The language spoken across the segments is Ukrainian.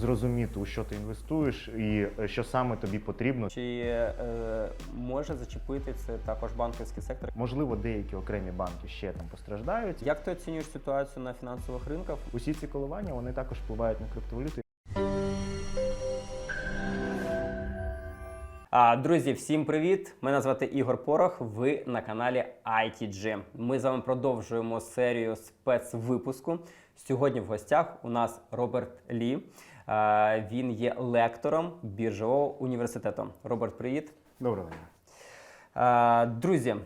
зрозуміти, у що ти інвестуєш, і е, що саме тобі потрібно. Чи е, може зачепити це також банківський сектор? Можливо, деякі окремі банки ще там постраждають. Як ти оцінюєш ситуацію на фінансових ринках? Усі ці коливання вони також впливають на криптовалюти. А, друзі, всім привіт! Мене звати Ігор Порох. Ви на каналі ITG. Ми з вами продовжуємо серію спецвипуску. Сьогодні в гостях у нас Роберт Лі. Він є лектором біржового університету. Роберт, привіт. Доброго дня. Друзі,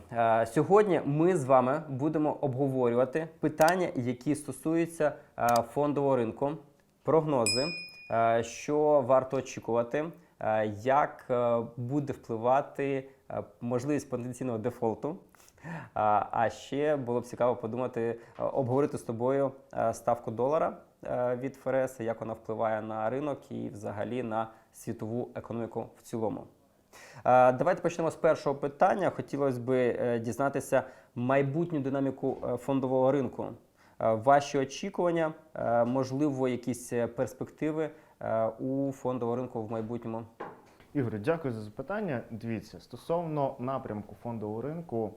сьогодні ми з вами будемо обговорювати питання, які стосуються фондового ринку, прогнози, що варто очікувати, як буде впливати можливість потенційного дефолту. А ще було б цікаво подумати, обговорити з тобою ставку долара від ФРС, як вона впливає на ринок і взагалі на світову економіку в цілому. Е, Давайте почнемо з першого питання. Хотілося б е, дізнатися майбутню динаміку е, фондового ринку. Е, Ваші очікування, е, можливо, якісь е, перспективи е, у фондового ринку в майбутньому. Ігор, дякую за запитання. Дивіться, стосовно напрямку фондового ринку,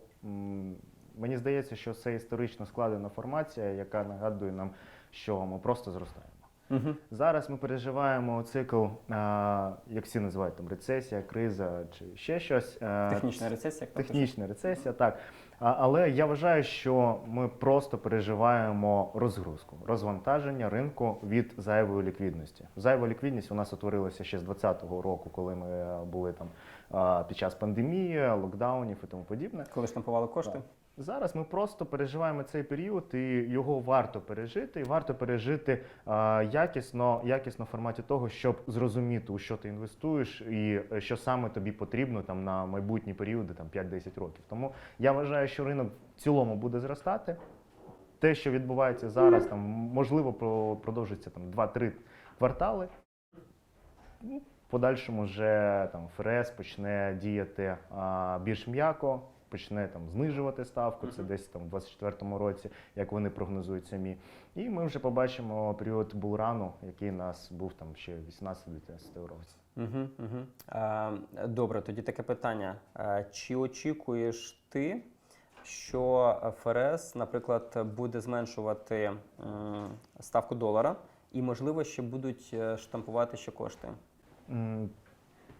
мені здається, що це історично складена формація, яка нагадує нам, що ми просто зростаємо. Угу. Зараз ми переживаємо цикл, а, як всі називають там рецесія, криза чи ще щось. Е, Технічна рецесія. Технічна рецесія, так. А, Але я вважаю, що ми просто переживаємо розгрузку, розвантаження ринку від зайвої ліквідності. Зайва ліквідність у нас утворилася ще з 2020 року, коли ми е, були там а, під час пандемії, локдаунів і тому подібне. Коли штампували кошти. Так. Зараз ми просто переживаємо цей період, і його варто пережити. І варто пережити а, якісно, якісно в форматі того, щоб зрозуміти, у що ти інвестуєш, і е, що саме тобі потрібно там на майбутні періоди, там 5-10 років. Тому я вважаю, що ринок в цілому буде зростати. Те, що відбувається зараз, там можливо про- продовжиться там 2-3 квартали. Ну, В подальшому вже там ФРС почне діяти а, більш м'яко, почне там знижувати ставку. Це десь там в 24-му році, як вони прогнозують самі. І ми вже побачимо період булрану, який у нас був там ще в 18-19 році. Угу, угу. А, добре, тоді таке питання. А, чи очікуєш ти, що ФРС, наприклад, буде зменшувати ставку долара, і, можливо, ще будуть е, штампувати ще кошти?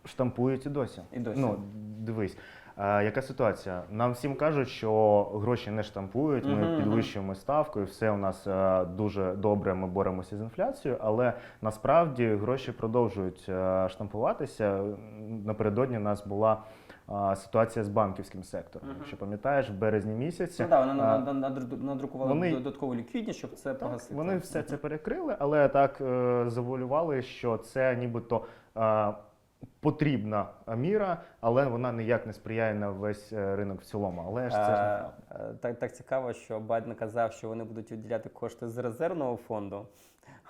Штампують і досі. І досі. Ну, дивись, е, яка ситуація? Нам всім кажуть, що гроші не штампують, ми Мгм, мгм. підвищуємо ставку, і все у нас е, дуже добре. Ми боремося з інфляцією, але насправді гроші продовжують е, штампуватися. Напередодні у нас була е, ситуація з банківським сектором. Мгм. Якщо пам'ятаєш, в березні місяці Ну так, вони а, над- над- надрукували вони- додаткову ліквідність, щоб це так, погасити. вони все це перекрили, але так е, завуалювали, що це нібито е, потрібна міра, але вона ніяк не сприяє на весь е, ринок в цілому. Але ж це ж Е, е, Так, так цікаво, що Байден казав, що вони будуть виділяти кошти з резервного фонду,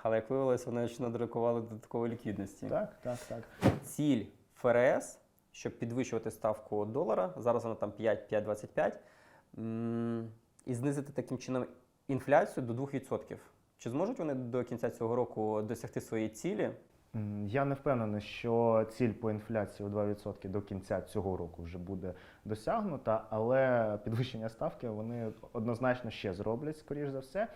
але як виявилось, вони ще надрукували додаткової ліквідності. Так, так, так. Ціль ФРС, щоб підвищувати ставку долара, зараз вона там 5-5,25, м, і знизити таким чином інфляцію до 2%. Чи зможуть вони до кінця цього року досягти своєї цілі? Я не впевнений, що ціль по інфляції у 2% до кінця цього року вже буде досягнута, але підвищення ставки вони однозначно ще зроблять, скоріш за все.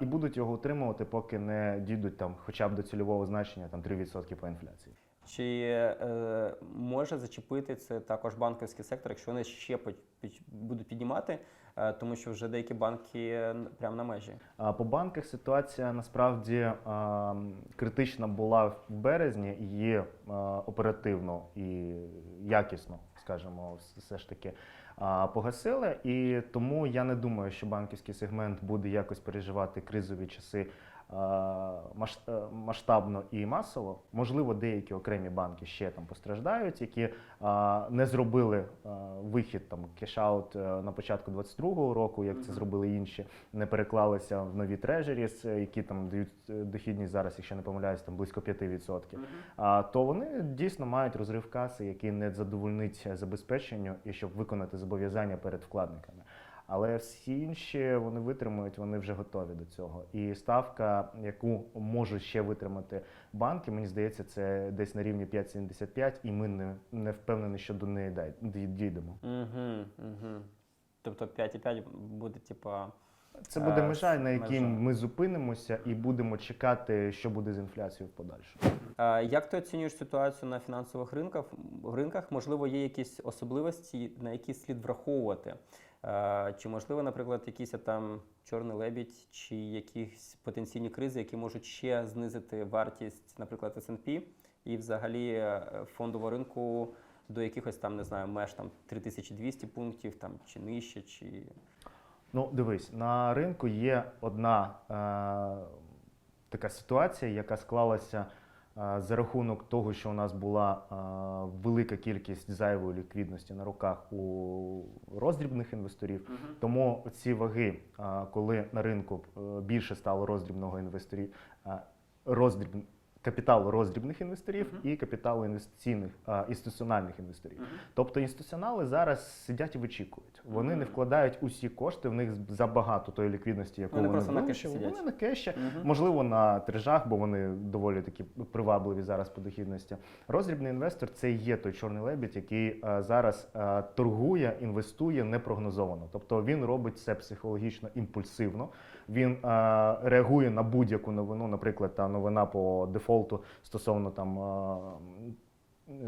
І будуть його утримувати, поки не дійдуть там хоча б до цільового значення там 3% по інфляції. Чи е, може зачепити це також банківський сектор, якщо вони ще під- будуть піднімати, е, тому що вже деякі банки е, прямо на межі? По банках ситуація насправді м, критична була в березні, її а, оперативно і якісно, скажімо, все ж таки а, погасили. І тому я не думаю, що банківський сегмент буде якось переживати кризові часи. Маш- е, Масштабно і масово, можливо, деякі окремі банки ще там постраждають, які не зробили вихід там кеш-аут е, на початку 22-го року, як це зробили інші, не переклалися в нові трежеріс, е, які там дають е, дохідність зараз, якщо не помиляюсь, там близько 5%. А то вони дійсно мають розрив каси, який не задовольнить забезпеченню і щоб виконати зобов'язання перед вкладниками. Але всі інші вони витримують, вони вже готові до цього. І ставка, яку можуть ще витримати банки, мені здається, це десь на рівні 5,75, і ми не, не впевнені, що до неї дійдемо. Угу, угу. Тобто 5,5 буде, типа. Це буде Е, межа, на якій ми зупинимося і будемо чекати, що буде з інфляцією в подальшому. Е, Як ти оцінюєш ситуацію на фінансових ринках? ринках? Можливо, є якісь особливості, на які слід враховувати? Е, Чи можливо, наприклад, якийсь там чорний лебідь, чи якісь потенційні кризи, які можуть ще знизити вартість, наприклад, S&P і взагалі е, фондового ринку до якихось там, не знаю, меж там 3200 пунктів там чи нижче, чи Ну, дивись, на ринку є одна е, така ситуація, яка склалася за рахунок того, що у нас була велика кількість зайвої ліквідності на руках у роздрібних інвесторів. Тому ці ваги, коли на ринку е, більше стало роздрібного інвесторів, роздріб, капіталу роздрібних інвесторів і капіталу інвестиційних е, інституціональних інвесторів. Тобто інституціонали зараз сидять і вичікують. Вони не вкладають усі кошти, в них забагато тої ліквідності, яку Вони вони, просто на кеші Вони на кеші, Мгм. можливо, на трижах, бо вони доволі такі привабливі зараз по дохідності. Роздрібний інвестор це і є той чорний лебідь, який е, зараз е, торгує, інвестує непрогнозовано. Тобто він робить це психологічно імпульсивно. Він е, реагує на будь-яку новину, наприклад, та новина по дефолту стосовно там. е,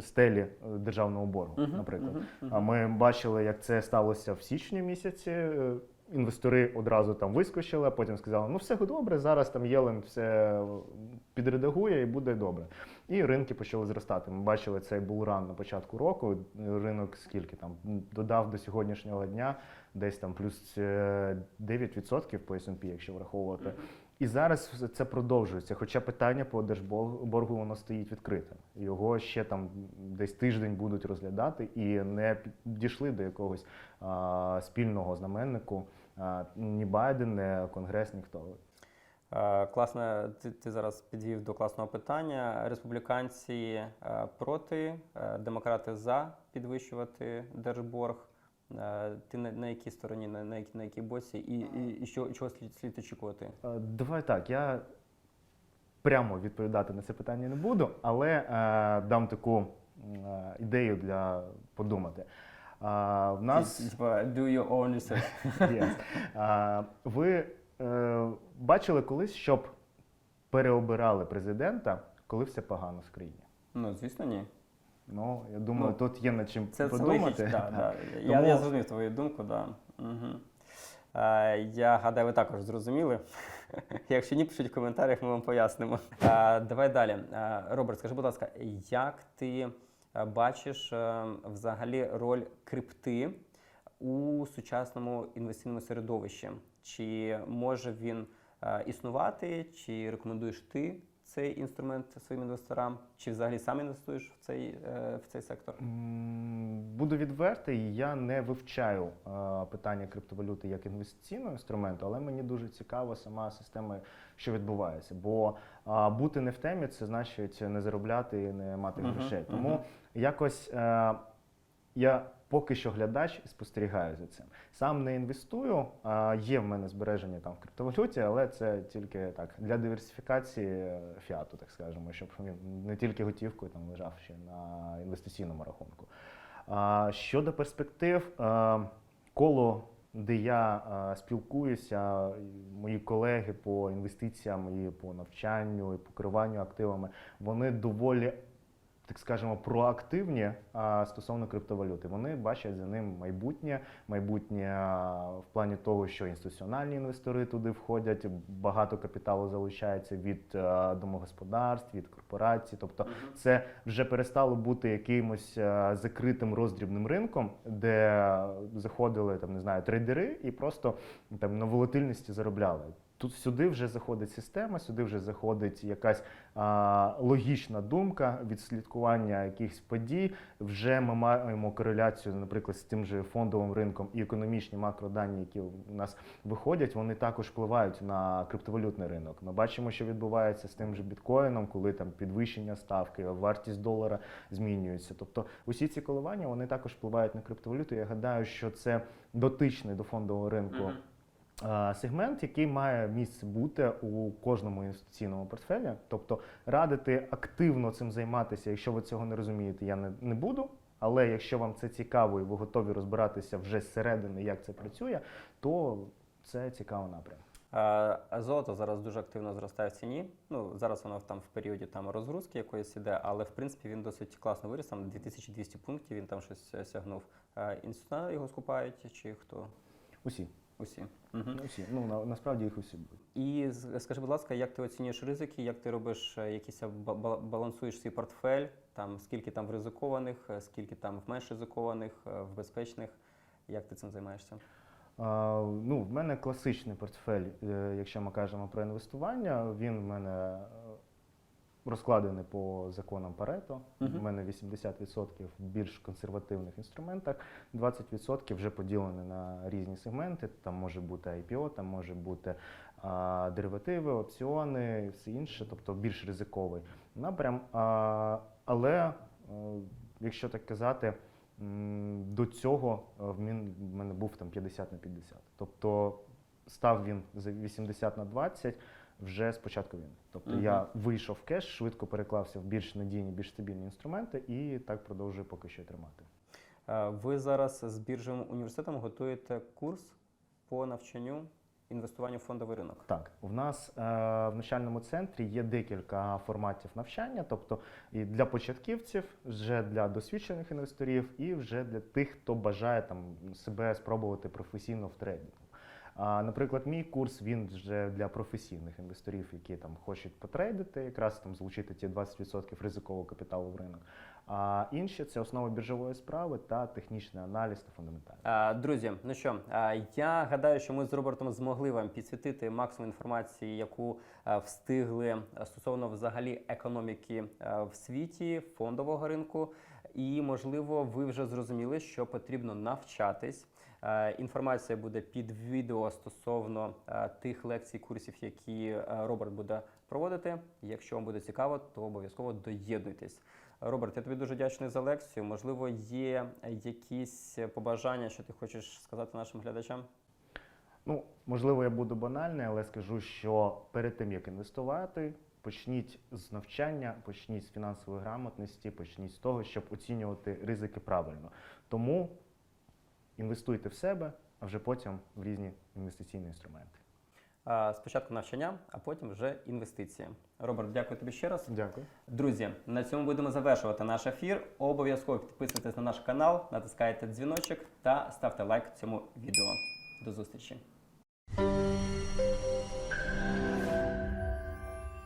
Стелі е, державного боргу, Мгм, наприклад, мгм, мгм. а ми бачили, як це сталося в січні місяці. Інвестори одразу там вискочили, а потім сказали: ну все добре, зараз там Єлен все підредагує і буде добре. І ринки почали зростати. Ми бачили цей булран на початку року. Ринок скільки там додав до сьогоднішнього дня, десь там плюс е, 9% по S&P, якщо враховувати. І зараз це продовжується. Хоча питання по держборгу воно стоїть відкритим. Його ще там десь тиждень будуть розглядати і не дійшли до якогось а, спільного знаменнику. А, ні Байден, ні Конгрес, ніхто. Е, Класно, ти, ти зараз підвів до класного питання. Республіканці е, проти, е, демократи за підвищувати держборг. Е, Ти на, на якій стороні, на, на, якій, на якій боці, і, і, і що, чого слід, слід очікувати? Е, Давай так, я прямо відповідати на це питання не буду, але е, дам таку е, ідею для подумати. А, в нас Типа, do your own research. Yes. А, ви е, бачили колись, щоб переобирали президента, коли все погано в країні? Ну, звісно, ні. Ну, я думаю, Ну, тут є над чим Це, це подумати. логічно, да, да. Я, Тому- я зрозумів твою думку, да. Угу. Е, я гадаю, ви також зрозуміли. Якщо ні, пишіть в коментарях, ми вам пояснимо. Е, давай далі. Е, Роберт, скажи, будь ласка, як ти е, бачиш е, взагалі роль крипти у сучасному інвестиційному середовищі? Чи може він е, існувати, чи рекомендуєш ти цей інструмент своїм інвесторам, чи взагалі сам інвестуєш в цей, е, в цей сектор? Буду відвертий, я не вивчаю е, питання криптовалюти як інвестиційного інструменту, але мені дуже цікава сама система, що відбувається. Бо бути не в темі це значить не заробляти і не мати грошей. Тому якось я поки що глядач і спостерігаю за цим. Сам не інвестую. А, є в мене збереження там в криптовалюті, але це тільки так для диверсифікації е, фіату, так скажемо, щоб він не тільки готівкою там лежав ще на інвестиційному рахунку. Щодо перспектив, е, коло, де я е, спілкуюся, мої колеги по інвестиціям і по навчанню, і по керуванню активами, вони доволі. Так скажемо, проактивні стосовно криптовалюти. Вони бачать за ним майбутнє, майбутнє в плані того, що інституціональні інвестори туди входять, багато капіталу залучається від домогосподарств, від корпорацій. Тобто це вже перестало бути якимось закритим роздрібним ринком, де заходили там, не знаю, трейдери і просто там на волатильності заробляли. Тут сюди вже заходить система, сюди вже заходить якась а, логічна думка, відслідкування якихось подій. Вже ми маємо кореляцію, наприклад, з тим же фондовим ринком і економічні макродані, які у нас виходять, вони також впливають на криптовалютний ринок. Ми бачимо, що відбувається з тим же біткоїном, коли там підвищення ставки, вартість долара змінюється. Тобто усі ці коливання вони також впливають на криптовалюту. Я гадаю, що це дотичний до фондового ринку. Мгм. А, Сегмент, який має місце бути у кожному інвестиційному портфелі, тобто радити активно цим займатися, якщо ви цього не розумієте, я не, не буду. Але якщо вам це цікаво і ви готові розбиратися вже зсередини, як це працює, то це цікавий напрям. Е, Золото зараз дуже активно зростає в ціні. Ну зараз воно там в періоді там розгрузки якоїсь іде, але в принципі він досить класно виріс. Там 2200 пунктів. Він там щось е, сягнув. Е, Інститута його скупають чи хто? Усі. Усі. Угу. усі. Ну на, насправді їх усі будуть. І скажи, будь ласка, як ти оцінюєш ризики, як ти робиш е, якісь ба- балансуєш свій портфель, там скільки там в ризикованих, е, скільки там в менш ризикованих, е, в безпечних. Як ти цим займаєшся? А, ну, в мене класичний портфель, е, якщо ми кажемо про інвестування, він в мене е, розкладений по законам Парето. У мене 80% в більш консервативних інструментах, 20% вже поділені на різні сегменти. Там може бути IPO, там може бути а, деривативи, опціони і все інше, тобто більш ризиковий напрям. А, але е, якщо так казати, до цього е, в мене був там 50 на 50. Тобто став він за 80 на 20 вже з початку війни. Тобто Мгм. я вийшов в кеш, швидко переклався в більш надійні, більш стабільні інструменти і так продовжую поки що тримати. Е, Ви зараз з біржевим університетом готуєте курс по навчанню інвестуванню в фондовий ринок. Так, у нас е, в навчальному центрі є декілька форматів навчання, тобто і для початківців, вже для досвідчених інвесторів, і вже для тих, хто бажає там себе спробувати професійно в трейдингу. А, наприклад, мій курс він вже для професійних інвесторів, які там хочуть потрейдити, якраз там залучити ті 20% ризикового капіталу в ринок. А інші це основи біржової справи та технічний аналіз та фундаментальний. Друзі, ну що, я гадаю, що ми з Робертом змогли вам підсвітити максимум інформації, яку встигли стосовно взагалі економіки в світі, фондового ринку. І можливо, ви вже зрозуміли, що потрібно навчатись. Е, Інформація буде під відео стосовно е, тих лекцій, курсів, які е, Роберт буде проводити. Якщо вам буде цікаво, то обов'язково доєднуйтесь. Роберт, я тобі дуже вдячний за лекцію. Можливо, є якісь побажання, що ти хочеш сказати нашим глядачам? Ну, можливо, я буду банальний, але скажу, що перед тим як інвестувати, почніть з навчання, почніть з фінансової грамотності, почніть з того, щоб оцінювати ризики правильно. Тому інвестуйте в себе, а вже потім в різні інвестиційні інструменти. Спочатку навчання, а потім вже інвестиції. Роберт, дякую тобі ще раз. Дякую. Друзі, на цьому будемо завершувати наш ефір. Обов'язково підписуйтесь на наш канал, натискайте дзвіночок та ставте лайк цьому відео. До зустрічі!